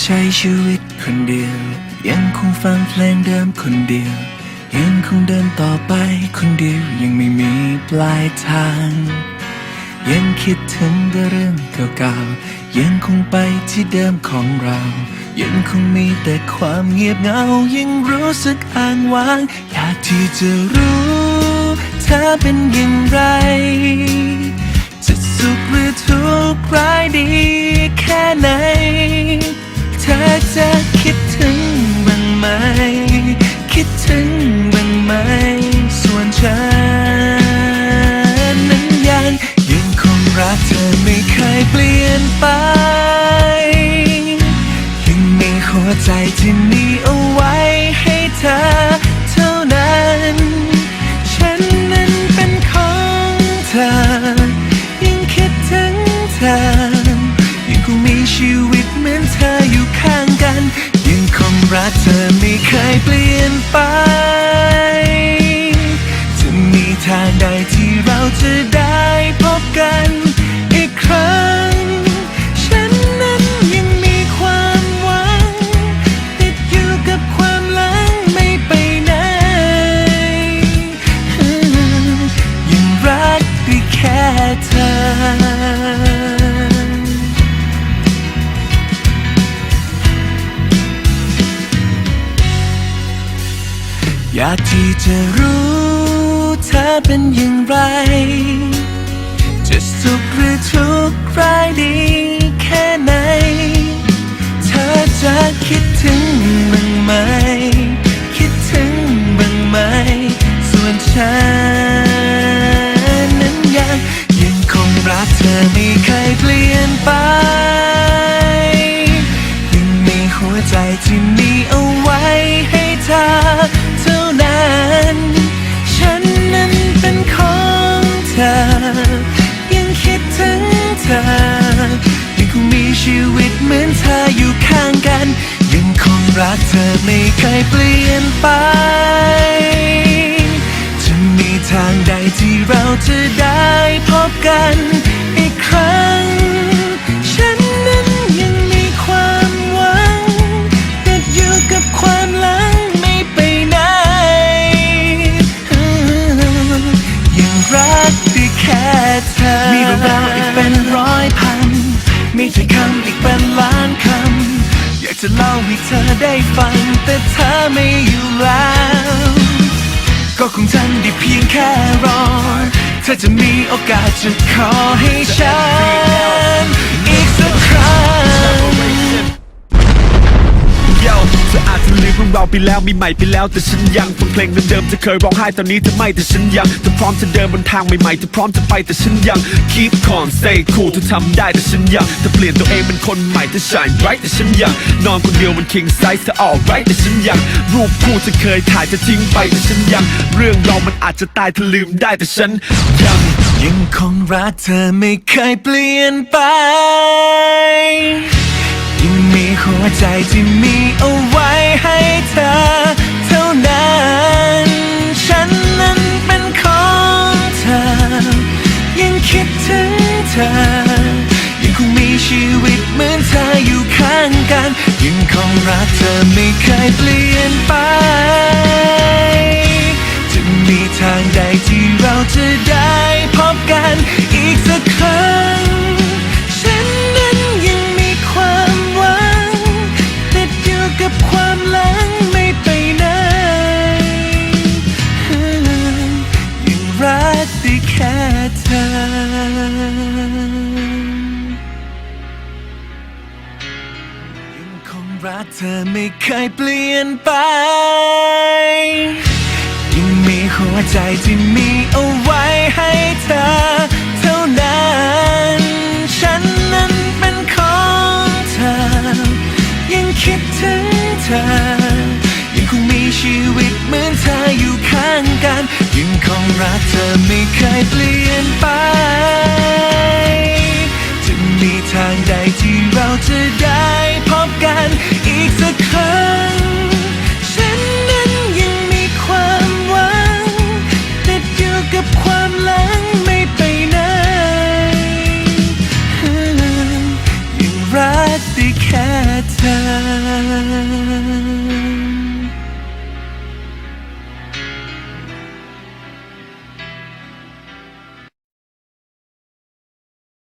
ใช้ชีวิตคนเดียว ยังคงฟังเพลงเดิมคนเดียว ยังคงเดินต่อไปคนเดียวยังไม่มีปลายทาง ยังคิดถึงแต่เรื่องเก่าๆยังคงไปที่เดิมของเรา ยังคงมีแต่ความเงียบเหงายังรู้สึกอ้างว้างอยากที่จะรู้ เธอเป็นอย่างไร ที่มีเอาไว้ให้เธอเท่านั้น ฉันนั้นเป็นของเธอ ยังคิดถึงเธอ ยังคงมีชีวิตเหมือนเธออยู่ข้างกัน ยังคงรักเธอไม่เคยเปลี่ยนไป จะมีทางใดที่เราจะ อยากที่จะรู้เธอเป็นอย่างไร จะสุขหรือทุกข์ร้ายดีแค่ไหน เธอจะคิดถึงบ้างไหม คิดถึงบ้างไหม ส่วนฉัน รักเธอไม่เคยเปลี่ยนไป จะมีทางใดที่เราจะได้พบกันอีกครั้ง ฉันนั้นยังมีความหวังติดอยู่กับความหลังไม่ไปไหน ยังรักได้แค่ จะเล่าให้เธอได้ฟัง แต่เธอไม่อยู่แล้ว ก็คงทำได้เพียงแค่รอ เธอจะมีโอกาสจะขอให้ฉัน อีกสักครั้งาไปแล้วมีใหม่ไปแล้วแต่ฉันยังฟังเพลงเดิมๆเธอเคยร้องไห้ตอนนี้เธอไม่แต่ฉันยังเธอพร้อมจะเดินบนทางใหม่ๆเธอพร้อมจะไปแต่ฉันยัง keep calm stay cool เธอทำได้แต่ฉันยังเธอเปลี่ยนตัวเองเป็นคนใหม่เธอ shine bright แต่ฉันยังนอนคนเดียวบน king size เธอ alright แต่ฉันยังรูปคู่เธอเคยถ่ายเธอทิ้งไปแต่ฉันยัง เรื่องเรามันอาจจะตายเธอลืมได้แต่ฉันยังยังคงรักเธอไม่เคยเปลี่ยนไปยังมีหัวใจที่มีเอาไว้ วิตเหมือนเธออยู่ข้างกัน ยังคงรักเธอไม่เคยเปลี่ยนไปจะมีทางใดที่เราจะได้ เธอไม่เคยเปลี่ยนไป ยังมีหัวใจที่มีเอาไว้ให้เธอ เท่านั้น ฉันนั้นเป็นของเธอ ยังคิดถึงเธอ ยังคงมีชีวิตเหมือนเธออยู่ข้างกัน ยังคงรักเธอไม่เคยเปลี่ยนไป จะมีทางใดที่เราจะได้